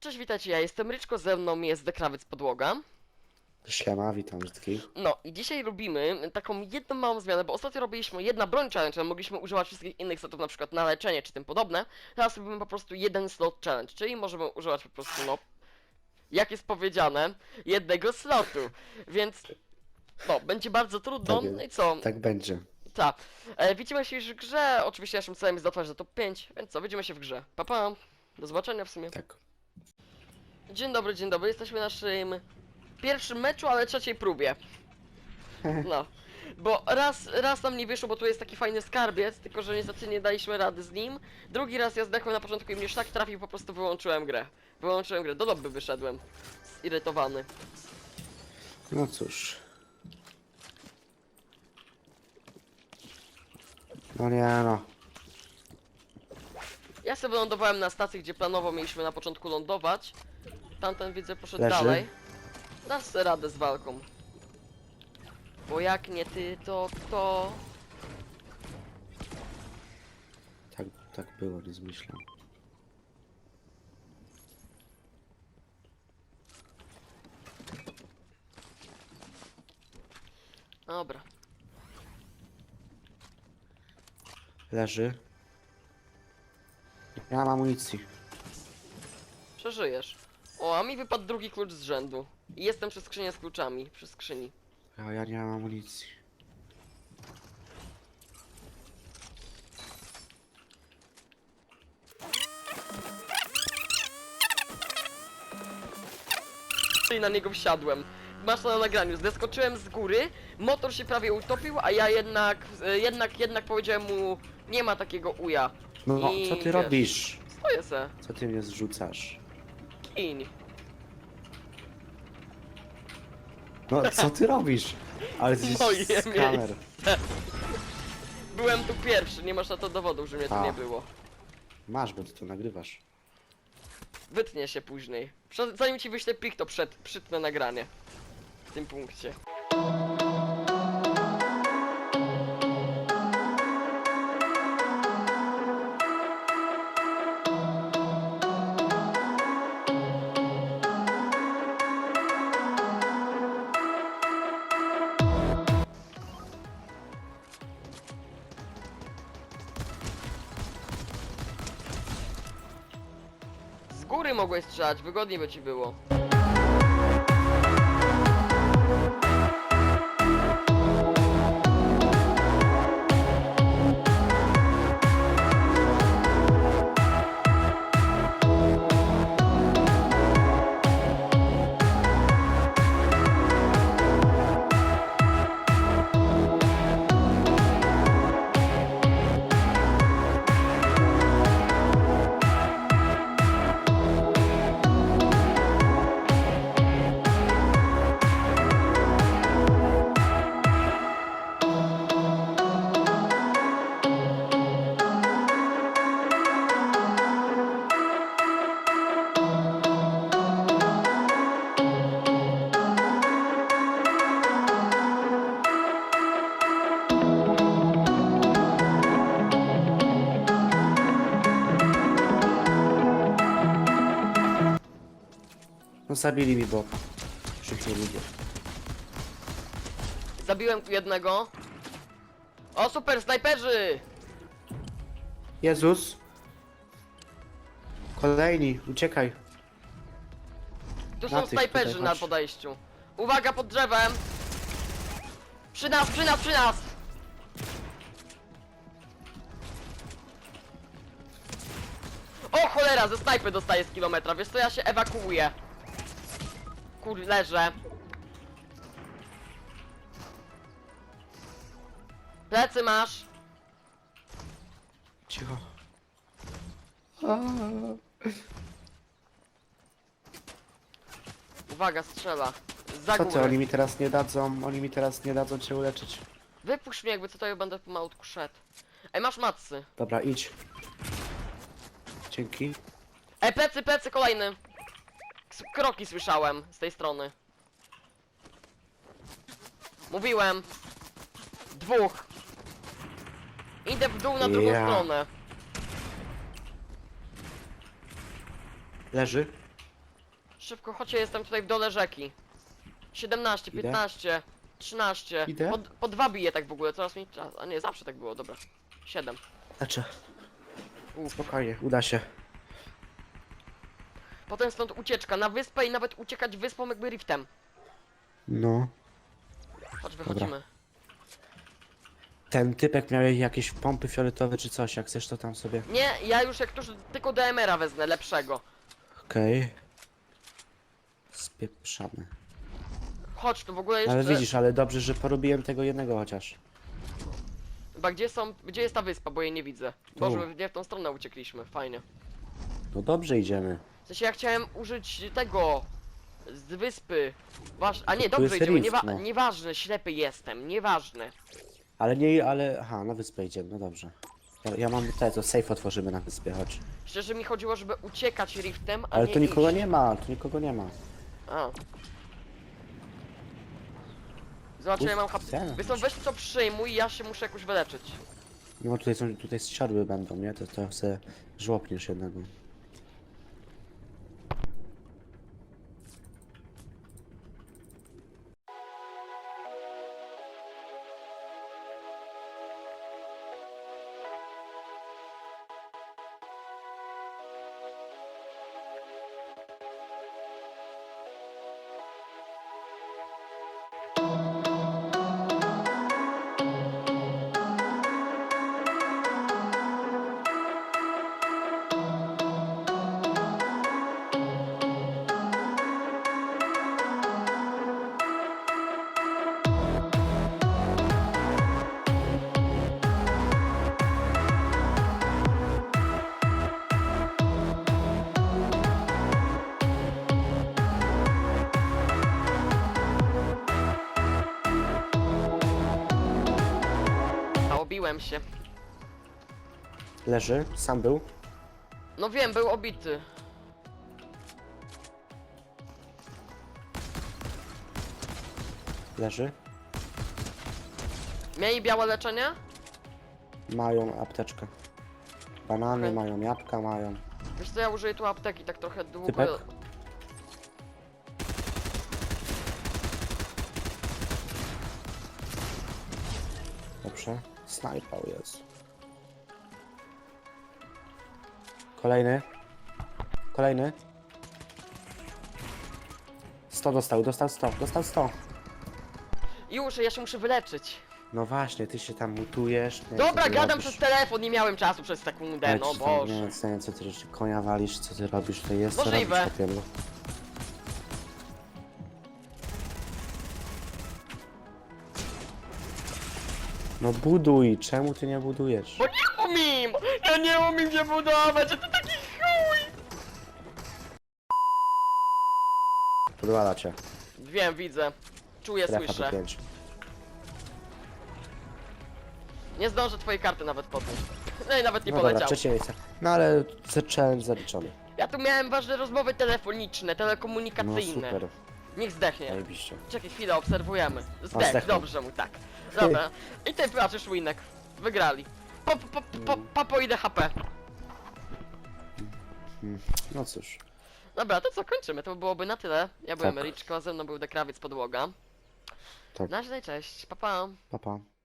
Cześć, witajcie, ja jestem Ryczko, ze mną jest Dekrawiec Podłoga. Siema, witam wszystkich. No i dzisiaj robimy taką jedną małą zmianę, bo ostatnio robiliśmy jedna broń challenge, ale mogliśmy używać wszystkich innych slotów, na przykład na leczenie czy tym podobne. Teraz robimy po prostu jeden slot challenge, czyli możemy używać po prostu, no, jak jest powiedziane, jednego slotu. Więc, no, będzie bardzo trudno. Tak jest. No i co? Tak będzie. Tak. E, widzimy się już w grze. Oczywiście naszym celem jest dotrwać do top 5, więc co, widzimy się w grze. Pa, pa. Do zobaczenia w sumie. Tak. Dzień dobry, dzień dobry. Jesteśmy w naszym pierwszym meczu, ale trzeciej próbie. No. Bo raz, raz nam nie wyszło, bo tu jest taki fajny skarbiec, tylko że niestety nie daliśmy rady z nim. Drugi raz ja zdechłem na początku i mnie szlak trafił, po prostu wyłączyłem grę. Wyłączyłem grę, do lobby wyszedłem. Zirytowany. No cóż. No nie no. Ja sobie wylądowałem na stacji, gdzie planowo mieliśmy na początku lądować. Tamten widzę poszedł Leży. dalej. Dasz sobie radę z walką. Bo jak nie ty, to kto? Tak, tak było, nie zmyślam. Dobra. Leży. Ja mam amunicji. Przeżyjesz. O, a mi wypadł drugi klucz z rzędu. I jestem przy skrzyni z kluczami. Przy skrzyni. A ja nie mam amunicji. I na niego wsiadłem. Masz to na nagraniu. Zeskoczyłem z góry, motor się prawie utopił, a ja jednak, e, jednak, jednak powiedziałem mu, nie ma takiego uja. No, I co ty wiesz. robisz? Stoję se. Co ty mnie zrzucasz? Kiń. No, co ty robisz? Ale ty Moje z kamer. Byłem tu pierwszy, nie masz na to dowodów, że mnie tu A. nie było. Masz, bo ty to nagrywasz. Wytnie się później. Prze- Zanim ci wyślę plik, to przed, przytnę nagranie. W tym punkcie. Mogłeś strzelać, wygodniej by ci było. Zabili mi ich nie lubię. Zabiłem tu jednego. O, super, snajperzy! Jezus! Kolejni, uciekaj. Tu Na są tych snajperzy tutaj, na chodź. podejściu. Uwaga, pod drzewem! Przy nas, przy nas, przy nas! O cholera, ze snajpy dostaję z kilometra, wiesz co, ja się ewakuuję. Kur, leżę. Plecy masz. Cicho. Uwaga, strzela. Za Co ty, górę. oni mi teraz nie dadzą, oni mi teraz nie dadzą cię uleczyć. Wypuść mnie jakby co to ja będę pomalutku szedł. Ej, masz matsy. Dobra, idź. Dzięki. Ej, plecy, plecy, kolejny. S- Kroki słyszałem z tej strony. Mówiłem. Dwóch. Idę w dół na drugą Ja. stronę. Leży. Szybko, chodźcie, jestem tutaj w dole rzeki. 17, Idę. 15, 13. Idę. Po, po dwa bije tak w ogóle, coraz mniej czas. A nie, zawsze tak było, dobra. 7. Znaczy, spokojnie, uda się. Potem stąd ucieczka na wyspę i nawet uciekać wyspą jakby riftem. No. Chodź, wychodzimy. Ten typek miał jakieś pompy fioletowe czy coś, jak chcesz to tam sobie. Nie, ja już jak tuż tylko DMR-a wezmę, lepszego. Okej. Spieprzamy. Chodź tu w ogóle jeszcze. Ale widzisz, ale dobrze, że porobiłem tego jednego chociaż. Chyba gdzie są, gdzie jest ta wyspa, bo jej nie widzę. Tu. Boże, my nie w tą stronę uciekliśmy, fajnie. No dobrze idziemy. W sensie ja chciałem użyć tego z wyspy. Waż... A nie, Tu dobrze jest idziemy, rift, niewa... no. nieważne, ślepy jestem, nieważne. Ale nie, ale... Aha, na wyspę idziemy, no dobrze. Ja, ja mam te, to safe otworzymy na wyspie, chodź. Szczerze mi chodziło, żeby uciekać riftem, a Ale nie tu nikogo iść. nie ma, tu nikogo nie ma. A. Zobacz, ja mam chcę. Wiesz co, weź co przyjmuj, ja się muszę jakoś wyleczyć. No tutaj są, tutaj siodły będą, nie? To, to sobie żłopniesz jednego. Się. Leży, sam był. No wiem, był obity. Leży. Mieli białe leczenie? Mają apteczkę. Banany Okej. mają, jabłka mają. Wiesz co, ja użyję tu apteki tak trochę długo. Typek? Dobrze. Snajpał jest. Kolejny. Kolejny. 100 dostał, dostał 100, dostał 100. Już, ja się muszę wyleczyć. No właśnie, ty się tam mutujesz. nie wiem, Dobra, ty gadam robisz. przez telefon, nie miałem czasu przez sekundę, Ja no ci tam Nie boże. wiem, co- nie wiem, co ty rzeczy konia walisz, co ty robisz, to jest co Możliwe. robisz. No buduj, czemu ty nie budujesz? Bo nie umiem! Ja nie umiem się budować, a to taki chuj! Podwala cię. Wiem, widzę. Czuję, Strefa słyszę. po 5. Nie zdążę twojej karty nawet podnieść. No i nawet nie No dobra, poleciał. trzecie miejsce. No ale challenge zaliczony. Ja tu miałem ważne rozmowy telefoniczne, No telekomunikacyjne. super, Niech zdechnie. zajebiście. Czekaj chwilę, obserwujemy. Zdech, zdechnął. dobrze mu, tak. Dobra. I ty patrzysz Winek. Wygrali. Po, po, po, po, po idę HP. No cóż, Dobra, to co, kończymy. To byłoby na tyle. Ja byłem Tak. Ryczko, ze mną był Dekrawiec Podłoga. Tak. Na razie, cześć, pa pa. papa. Pa.